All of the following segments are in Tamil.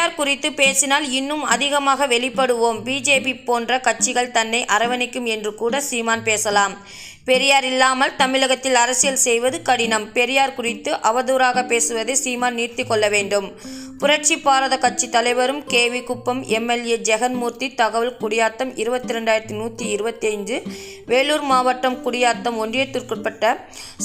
பெரியார் குறித்து பேசினால் இன்னும் அதிகமாக வெளிப்படுவோம். பிஜேபி போன்ற கட்சிகள் தன்னை அரவணைக்கும் என்று கூட சீமான் பேசலாம். பெரியார் இல்லாமல் தமிழகத்தில் அரசியல் செய்வது கடினம். பெரியார் குறித்து அவதூறாக பேசுவதை சீமான் நிறுத்தி கொள்ள வேண்டும். புரட்சி பாரத கட்சி தலைவரும் கேவி குப்பம் எம்எல்ஏ ஜெகன்மூர்த்தி தகவல் குடியாத்தம் இருபத்தி ரெண்டாயிரத்தி நூற்றி இருபத்தி ஐந்து வேலூர் மாவட்டம் குடியாத்தம் ஒன்றியத்திற்குட்பட்ட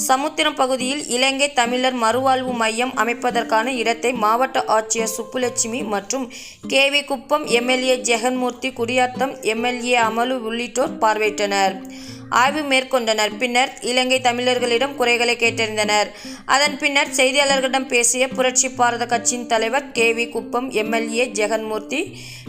சமுத்திரம் பகுதியில் இலங்கை தமிழர் மறுவாழ்வு மையம் அமைப்பதற்கான இடத்தை மாவட்ட ஆட்சியர் சுப்புலட்சுமி மற்றும் K V Kuppam MLA Jaganmoorthy Gudiyatham MLA Amalu உள்ளிட்டோர் பார்வையிட்டனர். ஆய்வு மேற்கொண்டனர். பின்னர் இலங்கை தமிழர்களிடம் குறைகளை கேட்டறிந்தனர். அதன் பின்னர் செய்தியாளர்களிடம் பேசிய புரட்சி பாரத கட்சியின் தலைவர் K V Kuppam MLA Jaganmoorthy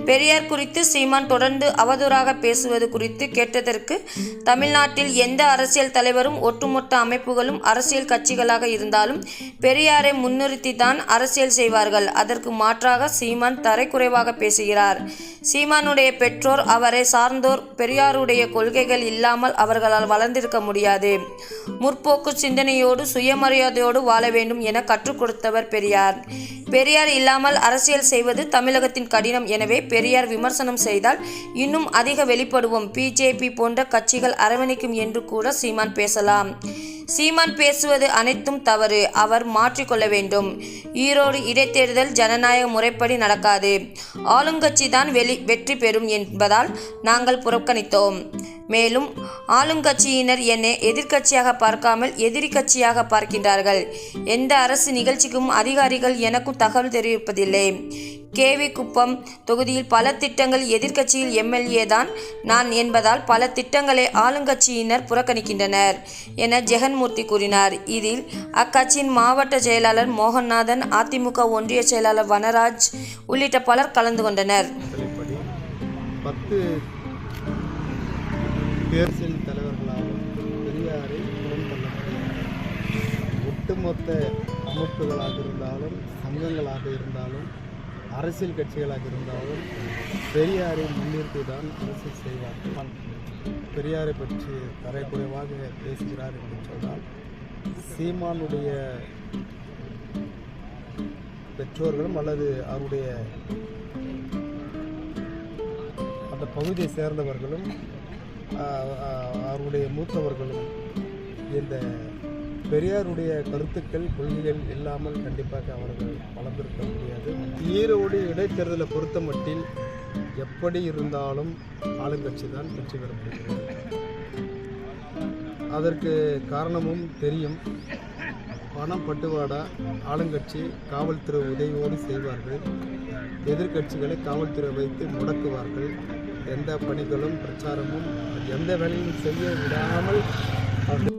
Periyar குறித்து சீமான் தொடர்ந்து அவதூறாக பேசுவது குறித்து கேட்டதற்கு தமிழ்நாட்டில் எந்த அரசியல் தலைவரும் ஒட்டுமொத்த அமைப்புகளும் அரசியல் கட்சிகளாக இருந்தாலும் பெரியாரை முன்னிறுத்தி தான் அரசியல் செய்வார்கள். அதற்கு மாற்றாக சீமான் தரைக்குறைவாக பேசுகிறார். சீமானுடைய பெற்றோர் அவரை சார்ந்தோர் பெரியாருடைய கொள்கைகள் இல்லாமல் அவர்களால் வளர்ந்திருக்க முடியாது. முற்போக்கு சிந்தனையோடு சுயமரியாதையோடு வாழ வேண்டும் என கற்றுக் கொடுத்தவர் பெரியார். பெரியார் இல்லாமல் அரசியல் செய்வது தமிழகத்தின் கடினம். எனவே பெரியார் விமர்சனம் செய்தால் இன்னும் அதிக வெளிப்படுவோம். பிஜேபி போன்ற கட்சிகள் அரவணைக்கும் என்று கூட சீமான் பேசலாம். சீமான் பேசுவது அனைத்தும் தவறு. அவர் மாற்றிக்கொள்ள வேண்டும். ஈரோடு இடைத்தேர்தல் ஜனநாயக முறைப்படி நடக்காது. ஆளுங்கட்சி தான் வெளி வெற்றி பெறும் என்பதால் நாங்கள் புறக்கணித்தோம். மேலும் ஆளுங்கட்சியினர் என்னை எதிர்க்கட்சியாக பார்க்காமல் எதிரி கட்சியாக பார்க்கின்றார்கள். எந்த அரசு நிகழ்ச்சிக்கும் அதிகாரிகள் எனக்கும் தகவல் தெரிவிப்பதில்லை. கேவி குப்பம் தொகுதியில் பல திட்டங்கள் எதிர்க்கட்சியில் எம்எல்ஏ தான் நான் என்பதால் பல திட்டங்களை ஆளுங்கட்சியினர் புறக்கணிக்கின்றனர் என ஜெகன்மூர்த்தி கூறினார். இதில் அக்கட்சியின் மாவட்ட செயலாளர் மோகன்நாதன் அதிமுக ஒன்றிய செயலாளர் வனராஜ் உள்ளிட்ட பலர் கலந்து கொண்டனர். பத்து தேர்தல் பெரியாரை ஒட்டுமொத்த அமைப்புகளாக இருந்தாலும் சங்கங்களாக இருந்தாலும் அரசியல் கட்சிகளாக இருந்தாலும் பெரியாரை முன்னிறுத்தி தான் அரசியல் செய்வார்கள் பெரியாரை பற்றி தரைக்குறைவாக பேசுகிறார் என்று சொன்னால் சீமானுடைய பெற்றோர்களும் அல்லது அவருடைய அந்த பகுதியை சேர்ந்தவர்களும் அவருடைய மூத்தவர்களும் இந்த பெரியாருடைய கருத்துக்கள் கொள்கைகள் இல்லாமல் கண்டிப்பாக அவர்கள் வளர்ந்திருக்க முடியாது. ஈரோடு இடைத்தேர்தலை பொறுத்த மட்டில் எப்படி இருந்தாலும் ஆளுங்கட்சி தான் வெற்றி பெற முடிகிறது. அதற்கு காரணமும் தெரியும். பணம் பட்டுவாடா ஆளுங்கட்சி காவல்துறை உதவியோடு செய்வார்கள். எதிர்க்கட்சிகளை காவல்துறை வைத்து முடக்குவார்கள். எந்த பணிகளும் பிரச்சாரமும் எந்த வேலையும் செய்ய விடாமல்